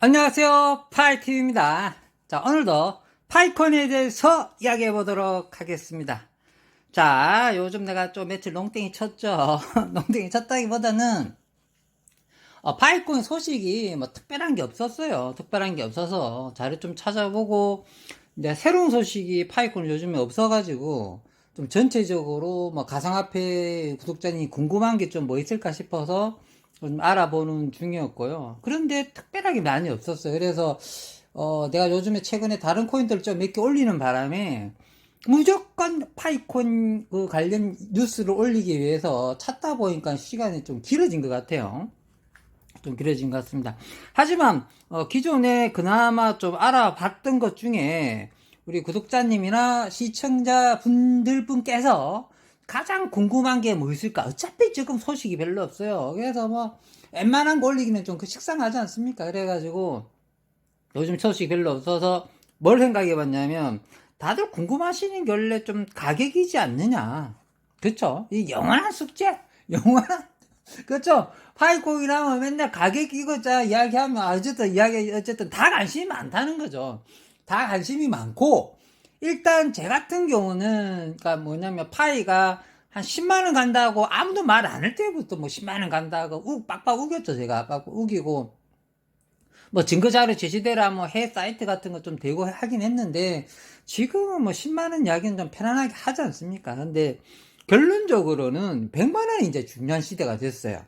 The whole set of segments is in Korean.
안녕하세요. 파이팀입니다. 자, 오늘도 파이콘에 대해서 이야기해 보도록 하겠습니다. 자, 요즘 내가 좀 며칠 농땡이 쳤죠. 농땡이 쳤다기보다는, 어, 파이콘 소식이 뭐 특별한 게 없었어요. 특별한 게 없어서 자료 좀 찾아보고, 이제 새로운 소식이 파이콘 요즘에 없어가지고, 좀 전체적으로 뭐 가상화폐 구독자님 궁금한 게 좀 뭐 있을까 싶어서 좀 알아보는 중이었고요. 그런데 특별하게 많이 없었어요. 그래서 어 내가 요즘에 최근에 다른 코인들 좀 몇 개 올리는 바람에 무조건 파이콘 그 관련 뉴스를 올리기 위해서 찾다 보니까 시간이 좀 길어진 것 같아요. 좀 길어진 것 같습니다. 하지만 어, 기존에 그나마 좀 알아봤던 것 중에 우리 구독자님이나 시청자분들 분께서 가장 궁금한 게 뭐 있을까? 어차피 지금 소식이 별로 없어요. 그래서 뭐 웬만한 거 올리기는 좀 그 식상하지 않습니까? 그래가지고 요즘 소식이 별로 없어서 뭘 생각해 봤냐면 다들 궁금하시는 게 원래 좀 가격이지 않느냐. 그쵸? 이 영원한 숙제? 영원한 그렇죠. 파이코인하면 맨날 가격 이거 자 이야기하면 아, 어쨌든 이야기 어쨌든 다 관심이 많다는 거죠. 다 관심이 많고 일단 제 같은 경우는 그러니까 뭐냐면 파이가 한 10만 원 간다고 아무도 말 안 할 때부터 뭐 10만 원 간다고 우 빡빡 우겼죠 제가 빡빡 우기고 뭐 증거자료 제시대라 뭐 해 사이트 같은 거좀 대고 하긴 했는데 지금은 뭐 10만 원 이야기는 좀 편안하게 하지 않습니까? 근데 결론적으로는 100만 원이 이제 중요한 시대가 됐어요.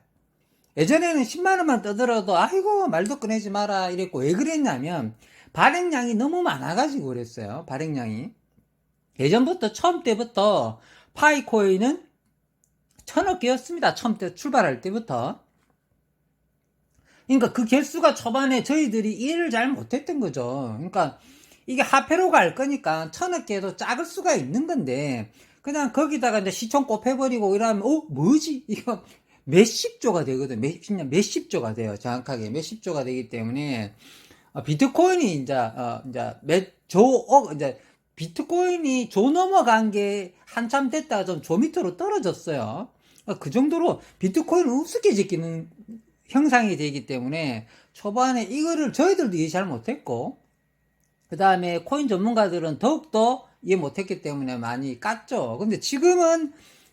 예전에는 10만 원만 떠들어도 아이고 말도 꺼내지 마라 이랬고 왜 그랬냐면 발행량이 너무 많아가지고 그랬어요. 발행량이. 예전부터 처음 때부터 파이코인은 천억 개였습니다. 처음 때 출발할 때부터. 그러니까 그 개수가 초반에 저희들이 이해를 잘 못했던 거죠. 그러니까 이게 화폐로 갈 거니까 천억 개도 작을 수가 있는 건데 그냥 거기다가 이제 시총 꼽혀버리고 이러면 어 뭐지 이거 몇십조가 되거든 몇, 몇십 조가 돼요 정확하게 몇십 조가 되기 때문에 어, 비트코인이 이제 어, 이제 몇조억 이제 비트코인이 조 넘어간 게 한참 됐다가 좀 조 밑으로 떨어졌어요. 어, 그 정도로 비트코인은 우습게 지키는 형상이 되기 때문에 초반에 이거를 저희들도 이해 잘 못했고 그 다음에 코인 전문가들은 더욱더 이해 못했기 때문에 많이 깠죠. 근데 지금은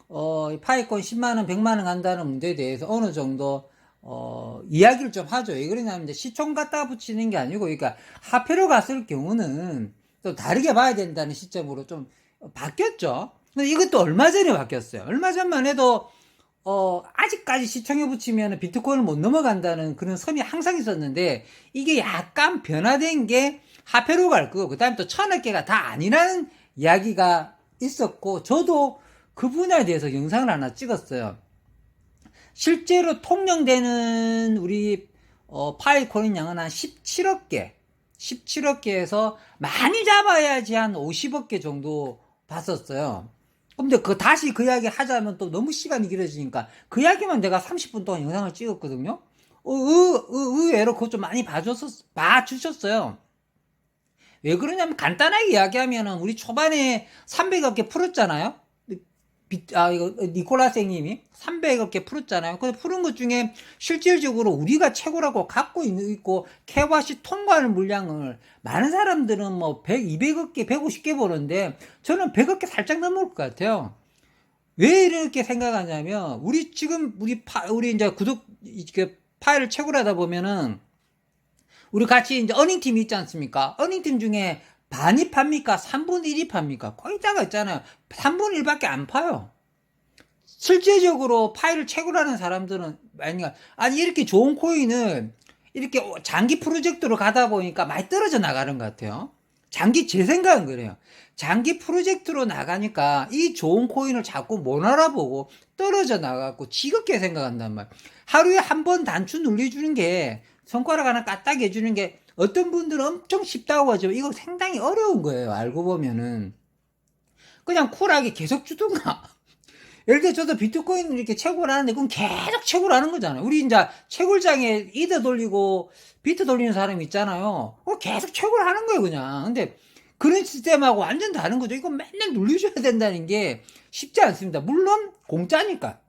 어, 파이콘 10만원, 100만원 간다는 문제에 대해서 어느 정도 어, 이야기를 좀 하죠. 왜 그러냐면 이제 시총 갖다 붙이는 게 아니고, 그러니까 화폐로 갔을 경우는 또 다르게 봐야 된다는 시점으로 좀 바뀌었죠. 근데 이것도 얼마 전에 바뀌었어요. 얼마 전만 해도 어, 아직까지 시청에 붙이면 비트코인을 못 넘어간다는 그런 선이 항상 있었는데, 이게 약간 변화된 게 화폐로 갈 거고, 그 다음에 또 천억 개가 다 아니라는 이야기가 있었고, 저도 그 분야에 대해서 영상을 하나 찍었어요. 실제로 통용되는 우리 어, 파일 코인 양은 한 17억 개, 17억 개에서 많이 잡아야지 한 50억 개 정도 봤었어요. 근데 그 다시 그 이야기 하자면 또 너무 시간이 길어지니까 그 이야기만 내가 30분 동안 영상을 찍었거든요. 어, 의, 의외로 그것 좀 많이 봐줬었, 봐주셨어요. 왜 그러냐면 간단하게 이야기하면은 우리 초반에 300억 개 풀었잖아요. 비, 아, 이거, 니콜라 생님이 300억 개 풀었잖아요. 근데 푸른 것 중에 실질적으로 우리가 최고라고 갖고 있고, KYC 통과하는 물량을 많은 사람들은 뭐 100, 200억 개, 150개 보는데, 저는 100억 개 살짝 넘을 것 같아요. 왜 이렇게 생각하냐면, 우리 지금, 우리 파, 우리 이제 구독, 그 파일을 최고라다 보면은, 우리 같이 이제 어닝팀이 있지 않습니까? 어닝팀 중에 반이 팝니까? 3분의 1이 팝니까? 거기다가 있잖아요. 3분의 1밖에 안 파요. 실제적으로 파일을 채굴하는 사람들은, 아니, 아니, 이렇게 좋은 코인은 이렇게 장기 프로젝트로 가다 보니까 많이 떨어져 나가는 것 같아요. 장기, 제 생각은 그래요. 장기 프로젝트로 나가니까 이 좋은 코인을 자꾸 못 알아보고 떨어져 나가고 지겹게 생각한단 말이에요. 하루에 한 번 단추 눌려주는 게 손가락 하나 까딱 해주는 게 어떤 분들은 엄청 쉽다고 하죠. 이거 상당히 어려운 거예요. 알고 보면은. 그냥 쿨하게 계속 주든가. 예를 들어 저도 비트코인을 이렇게 채굴 하는데 그럼 계속 채굴 하는 거잖아요. 우리 이제 채굴장에 이드 돌리고 비트 돌리는 사람 있잖아요. 계속 채굴 하는 거예요, 그냥. 근데 그런 시스템하고 완전 다른 거죠. 이거 맨날 눌려줘야 된다는 게 쉽지 않습니다. 물론 공짜니까.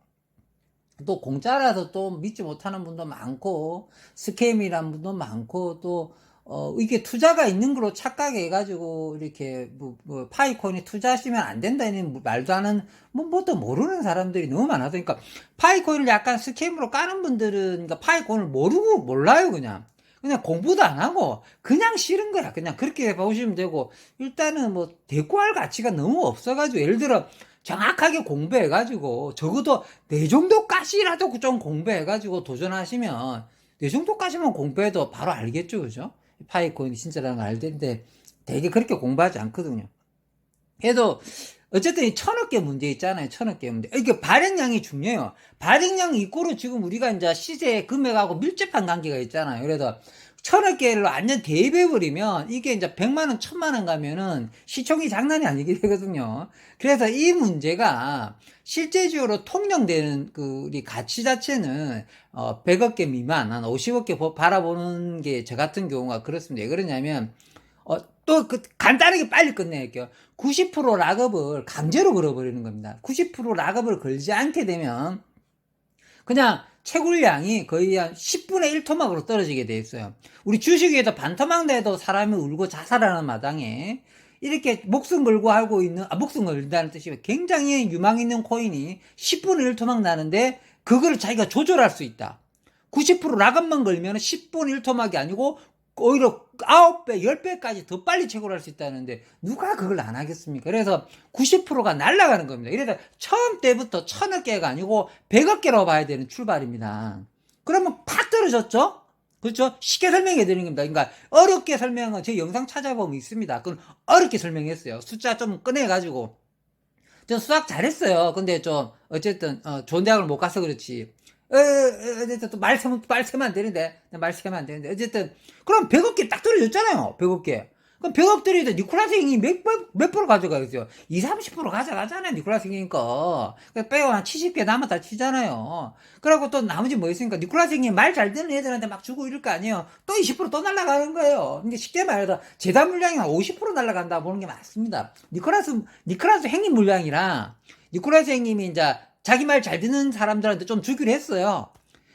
또 공짜라서 또 믿지 못하는 분도 많고 스캠이란 분도 많고 또 어, 이게 투자가 있는 걸로 착각해가지고, 이렇게, 뭐, 뭐 파이콘이 투자하시면 안 된다는 말도 하는, 뭐, 뭣도 모르는 사람들이 너무 많아서. 그러니까, 파이콘을 약간 스캠으로 까는 분들은, 그러니까 파이콘을 모르고, 몰라요, 그냥. 그냥 공부도 안 하고, 그냥 싫은 거야. 그냥 그렇게 보시면 되고, 일단은 뭐, 대꾸할 가치가 너무 없어가지고, 예를 들어, 정확하게 공부해가지고, 적어도 네 정도까지라도 좀 공부해가지고 도전하시면, 네 정도까지만 공부해도 바로 알겠죠, 그죠? 파이콘이 진짜라는 걸 알 텐데, 되게 그렇게 공부하지 않거든요. 그래도, 어쨌든 이 천억 개 문제 있잖아요. 천억 개 문제. 이게 발행량이 중요해요. 발행량 이꼬로 지금 우리가 이제 시세 금액하고 밀접한 관계가 있잖아요. 그래서 천억 개를 완전 대입해버리면 이게 이제 백만 원, 천만 원 가면은 시총이 장난이 아니게 되거든요. 그래서 이 문제가 실제적으로 통용되는 그 우리 가치 자체는 어 100억 개 미만, 한 50억 개 보- 바라보는 게 저 같은 경우가 그렇습니다. 왜 그러냐면 어, 또, 그, 간단하게 빨리 끝낼게요. 90% 락업을 강제로 걸어버리는 겁니다. 90% 락업을 걸지 않게 되면, 그냥 채굴량이 거의 한 10분의 1토막으로 떨어지게 돼 있어요. 우리 주식에도 반토막 내도 사람이 울고 자살하는 마당에, 이렇게 목숨 걸고 하고 있는, 아, 목숨 걸린다는 뜻이 굉장히 유망 있는 코인이 10분의 1토막 나는데, 그거를 자기가 조절할 수 있다. 90% 락업만 걸면 10분 1토막이 아니고 오히려 9배, 10배까지 더 빨리 채굴 할 수 있다는데 누가 그걸 안 하겠습니까? 그래서 90%가 날아가는 겁니다. 이래서 처음 때부터 천억 개가 아니고 100억 개로 봐야 되는 출발입니다. 그러면 팍 떨어졌죠? 그렇죠? 쉽게 설명해 드리는 겁니다. 그러니까 어렵게 설명은 제 영상 찾아보면 있습니다. 그건 어렵게 설명했어요. 숫자 좀 꺼내 가지고. 저 수학 잘했어요. 근데 좀 어쨌든 어, 좋은 대학을 못 가서 그렇지. 어, 어, 어쨌든 또 말 세면 말 세면 안 되는데 말 세면 안 되는데 어쨌든 그럼 100억 개딱 떨어졌잖아요. 100억 개. 그럼 100억 떨어져 니콜라스 형이 몇, 몇, 몇 프로 가져가겠어요? 2, 30% 가져가잖아요. 니콜라스 형이니까. 빼고 한 70개 남았다 치잖아요. 그리고 또 나머지 뭐 있으니까 니콜라스 형이 말 잘 듣는 애들한테 막 주고 이럴 거 아니에요. 또 20%또 날라가는 거예요. 근데 쉽게 말해서 재단 물량이 한 50% 날라간다 보는 게 맞습니다. 니콜라스, 니콜라스 형님 물량이랑 니콜라스 형님이 이제 자기 말 잘 듣는 사람들한테 좀 주기로 했어요.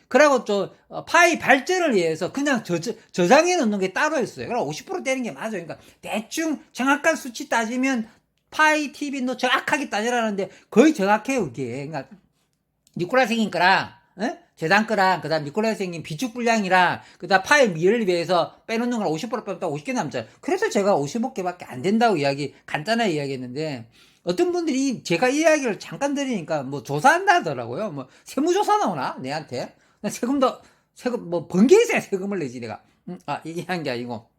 그러고 좀 어, 파이 발전을 위해서 그냥 저, 저장해 놓는 게 따로 있어요. 그럼 50% 되는 게 맞아요. 그러니까 대충 정확한 수치 따지면 파이 TV도 정확하게 따지라는데 거의 정확해요, 그게. 그러니까 니콜라 생긴 거랑 에? 재단 거랑 그다음 니콜라 생긴 비축 분량이랑 그다음 파이 미를 위해서 빼놓는 걸 50% 빼면 또 50개 남잖아요. 그래서 제가 55개밖에 안 된다고 이야기 간단하게 이야기했는데 어떤 분들이 제가 이야기를 잠깐 드리니까 뭐 조사한다 하더라고요. 뭐 세무조사 나오나 내한테 나 세금도 세금 뭐 번개에서 세금을 내지 내가 음, 아 얘기한 게 아니고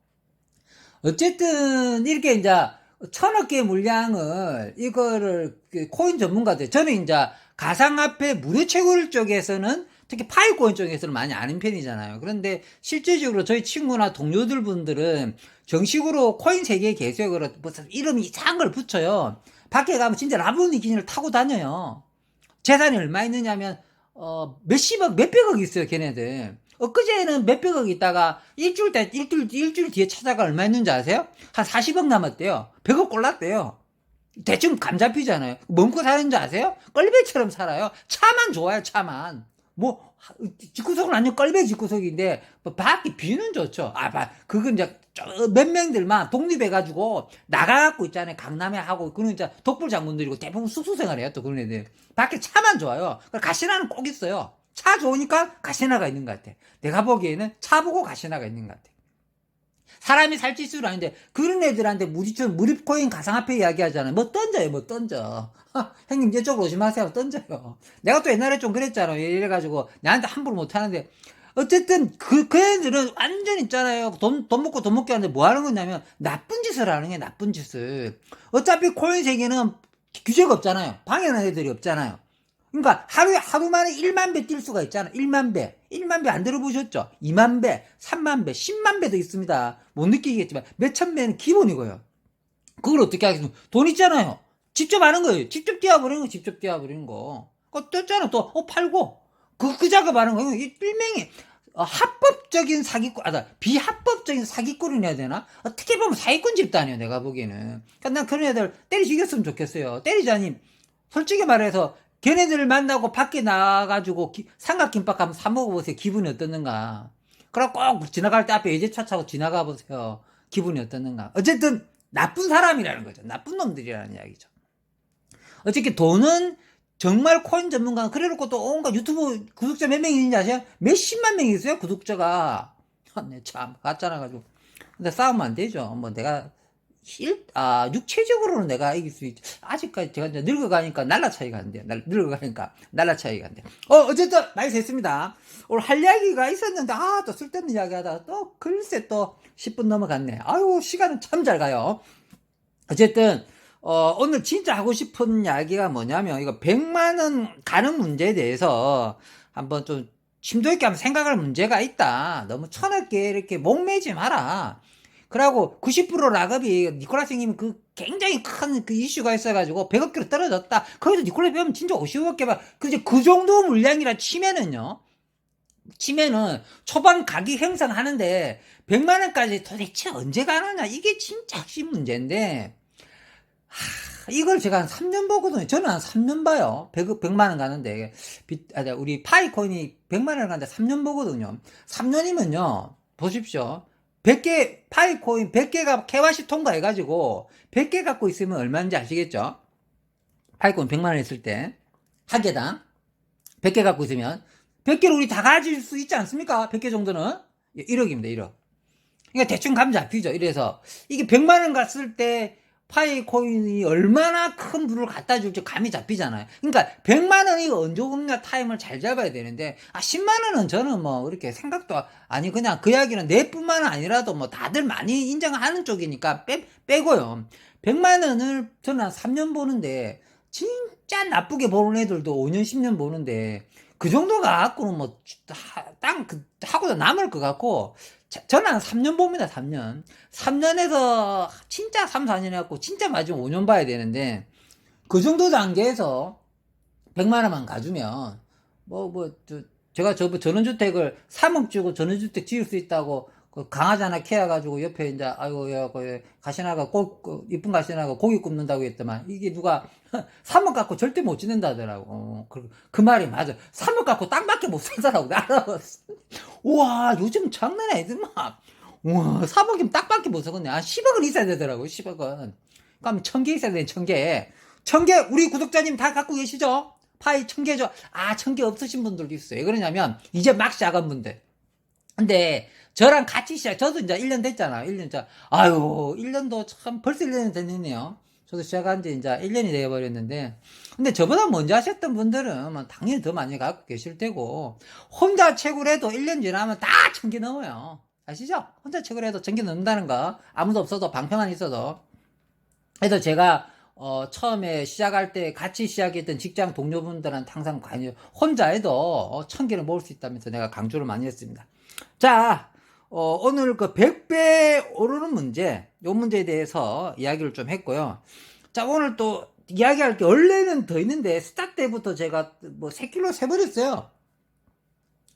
어쨌든 이렇게 이제 천억 개 물량을 이거를 그 코인 전문가들 저는 이제 가상화폐 무료 채굴 쪽에서는 특히 파이코인 쪽에서는 많이 아는 편이잖아요. 그런데 실제적으로 저희 친구나 동료들 분들은 정식으로 코인 계세요. 그래 무슨 이름 이상한 걸 붙여요. 밖에 가면 진짜 라보니 기니를 타고 다녀요. 재산이 얼마 있느냐면 어 몇십억 몇백억 있어요 걔네들. 엊그제는 몇백억 있다가 일주일 때 일주일 일주일 뒤에 찾아가 얼마 있는지 아세요? 한 40억 남았대요. 100억 골랐대요. 대충 감 잡히잖아요. 먹고 사는 줄 아세요? 껄배처럼 살아요. 차만 좋아요, 차만. 뭐, 집구석은 완전 껄배 집구석인데, 뭐 밖에 뷰는 좋죠. 아, 봐. 그건 이제 몇 명들만 독립해가지고 나가갖고 있잖아요. 강남에 하고, 그는 이제 독불 장군들이고 대부분 숙소 생활해요. 또 그런 애들. 밖에 차만 좋아요. 가시나는 꼭 있어요. 차 좋으니까 가시나가 있는 것 같아. 내가 보기에는 차 보고 가시나가 있는 것 같아. 사람이 살찔 수는 아닌데 그런 애들한테 무리처럼 무립코인 가상화폐 이야기하잖아요. 뭐 던져요, 뭐 던져. 형님 이쪽으로 오지 마세요, 던져요. 내가 또 옛날에 좀 그랬잖아요. 이래가지고 나한테 함부로 못하는데 어쨌든 그, 그 애들은 완전 있잖아요. 돈, 돈 먹고 돈 먹게 하는데 뭐 하는 거냐면 나쁜 짓을 하는 게 나쁜 짓을. 어차피 코인 세계는 규제가 없잖아요. 방해하는 애들이 없잖아요. 그러니까 하루에 하루 만에 1만 배 뛸 수가 있잖아. 1만 배. 1만 배 안 들어보셨죠? 2만 배, 3만 배, 10만 배도 있습니다. 못 느끼겠지만 몇천 배는 기본이고요. 그걸 어떻게 하겠습니까? 돈 있잖아요. 직접 하는 거예요. 직접 뛰어버리는 거, 직접 뛰어버리는 거. 그거 떴잖아. 또, 어, 팔고. 그, 그 작업하는 거예요. 이 일명이 어, 합법적인 사기꾼, 아, 나 비합법적인 사기꾼이라 해야 되나? 어떻게 보면 사기꾼 집단이에요, 내가 보기에는. 그러니까 난 그런 애들 때리 죽였으면 좋겠어요. 때리자니, 솔직히 말해서 걔네들을 만나고 밖에 나가가지고 기- 삼각김밥 한번 사 먹어보세요. 기분이 어떻는가. 그럼 꼭 지나갈 때 앞에 예제차 차고 지나가 보세요. 기분이 어떻는가. 어쨌든 나쁜 사람이라는 거죠. 나쁜 놈들이라는 이야기죠. 어쨌든 돈은 정말 코인 전문가 그래놓고 또 온갖 유튜브 구독자 몇 명이 있는지 아세요? 몇십만 명이 있어요 구독자가 네, 참 가짜나 가지고 근데 싸우면 안 되죠 뭐 내가 일, 아, 육체적으로는 내가 이길 수 있지. 아직까지 제가 이제 늙어가니까 날라 차이가 안 돼요. 날, 늙어가니까 날라 차이가 안 돼요. 어, 어쨌든 많이 됐습니다. 오늘 할 이야기가 있었는데, 아, 또 쓸데없는 이야기 하다가 또 글쎄 또 10분 넘어갔네. 아유, 시간은 참 잘 가요. 어쨌든, 어, 오늘 진짜 하고 싶은 이야기가 뭐냐면, 이거 100만원 가는 문제에 대해서 한번 좀 심도 있게 한번 생각할 문제가 있다. 너무 천하게 이렇게 목매지 마라. 그러고 90% 락업이 니콜라스님이 그 굉장히 큰 그 이슈가 있어가지고 100억 개로 떨어졌다. 거기서 니콜라스 빼면 진짜 50억개 봐. 그제 그 정도 물량이라 치면은요. 치면은 초반 가격 형성하는데 100만 원까지 도대체 언제 가느냐 이게 진짜 핵심 문제인데 하, 이걸 제가 한 3년 보거든요. 저는 한 3년 봐요. 100, 100만 원 가는데 비, 아, 우리 파이코인이 100만 원 가는데 3년 보거든요. 3년이면요. 보십시오. 100개 파이 코인 100개가 KYC 통과해 가지고 100개 갖고 있으면 얼마인지 아시겠죠? 파이 코인 100만 원 했을 때 한 개당 100개 갖고 있으면 100개를 우리 다 가질 수 있지 않습니까? 100개 정도는 1억입니다. 1억. 그러니까 대충 감 잡히죠. 이래서 이게 100만 원 갔을 때 파이코인이 얼마나 큰 부를 갖다 줄지 감이 잡히잖아요. 그러니까 100만 원이 언제 오느냐 타임을 잘 잡아야 되는데 아 10만 원은 저는 뭐 그렇게 생각도 아니 그냥 그 이야기는 내뿐만 아니라도 뭐 다들 많이 인정하는 쪽이니까 빼, 빼고요. 100만 원을 저는 한 3년 보는데 진짜 나쁘게 보는 애들도 5년 10년 보는데 그 정도 갖고는 뭐, 뭐땅 그, 하고도 남을 것 같고 자, 저는 한 3년 봅니다 3년. 3년에서 진짜 3, 4년 해갖고 진짜 맞으면 5년 봐야 되는데 그 정도 단계에서 100만 원만 가주면 뭐뭐 제가 저 전원주택을 3억 주고 전원주택 지을 수 있다고 그 강아지 하나 키워가지고 옆에 이제 아이고 야 그 가시나가 꼭 그, 이쁜 가시나가 고기 굽는다고 했더만. 이게 누가 3억 갖고 절대 못 지낸다 하더라고. 어, 그, 그 말이 맞아. 3억 갖고 땅밖에 못 산다라고. 우와 요즘 장난 아니더만. 우와 3억이면 땅밖에 못 사겠네. 아 10억은 있어야 되더라고 10억은. 그럼 1000개 있어야 돼 1000개. 1000개 우리 구독자님 다 갖고 계시죠? 파이 1000개죠? 아 1000개 없으신 분들도 있어요. 왜 그러냐면 이제 막 시작한 분들 근데 저랑 같이 시작, 저도 이제 1년 됐잖아요. 1년 차. 아유, 1년도 참, 벌써 1년이 됐네요. 저도 시작한 지 이제 1년이 되어버렸는데. 근데 저보다 먼저 하셨던 분들은 뭐 당연히 더 많이 갖고 계실 테고, 혼자 채굴 해도 1년 지나면 다 천개 넘어요. 아시죠? 혼자 채굴 해도 천개 넘는다는 거. 아무도 없어도 방패만 있어도. 그래서 제가 어, 처음에 시작할 때 같이 시작했던 직장 동료분들한테 항상 관여, 혼자 해도 어, 천 개를 모을 수 있다면서 내가 강조를 많이 했습니다. 자, 어, 오늘 그 100배 오르는 문제, 요 문제에 대해서 이야기를 좀 했고요. 자, 오늘 또 이야기할 게 원래는 더 있는데, 스타트 때부터 제가 뭐 3킬로 세버렸어요.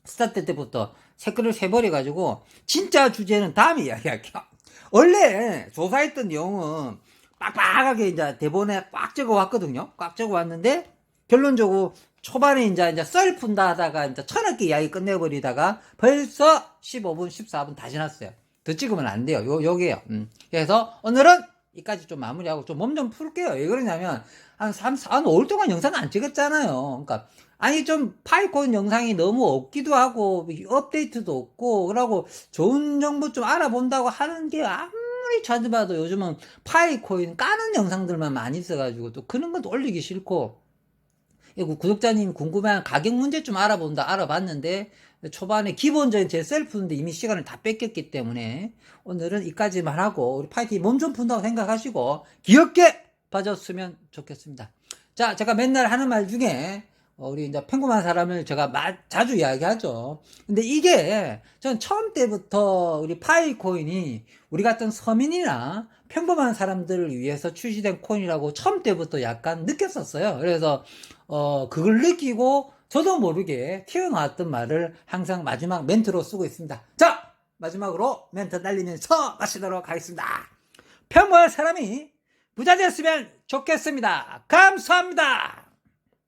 스타트 때부터 3킬로 세버려가지고, 진짜 주제는 다음에 이야기할게요. 원래 조사했던 내용은 빡빡하게 이제 대본에 꽉 적어 왔거든요. 꽉 적어 왔는데, 결론적으로 초반에 이제, 이제 썰 푼다 하다가 이제 천억 개 이야기 끝내버리다가 벌써 15분, 14분 다 지났어요. 더 찍으면 안 돼요. 요, 요게요. 음. 그래서 오늘은 이까지 좀 마무리하고 좀 몸 좀 풀게요. 왜 그러냐면 한 3, 4, 한 5일 동안 영상 안 찍었잖아요. 그러니까 아니 좀 파이콘 영상이 너무 없기도 하고 업데이트도 없고 그러고 좋은 정보 좀 알아본다고 하는 게 아무리 찾아봐도 요즘은 파이코인 까는 영상들만 많이 있어가지고 또 그런 것도 올리기 싫고 구독자님 궁금한 가격 문제 좀 알아본다 알아봤는데 초반에 기본적인 제 셀프인데 이미 시간을 다 뺏겼기 때문에 오늘은 이까지만 하고 우리 파이팅 몸 좀 푼다고 생각하시고 귀엽게 봐줬으면 좋겠습니다. 자, 제가 맨날 하는 말 중에 어, 우리 이제 평범한 사람을 제가 마, 자주 이야기하죠. 근데 이게 전 처음 때부터 우리 파이 코인이 우리 같은 서민이나 평범한 사람들을 위해서 출시된 코인이라고 처음 때부터 약간 느꼈었어요. 그래서 어, 그걸 느끼고 저도 모르게 튀어나왔던 말을 항상 마지막 멘트로 쓰고 있습니다. 자, 마지막으로 멘트 날리면서 마치도록 하겠습니다. 평범한 사람이 부자 됐으면 좋겠습니다. 감사합니다.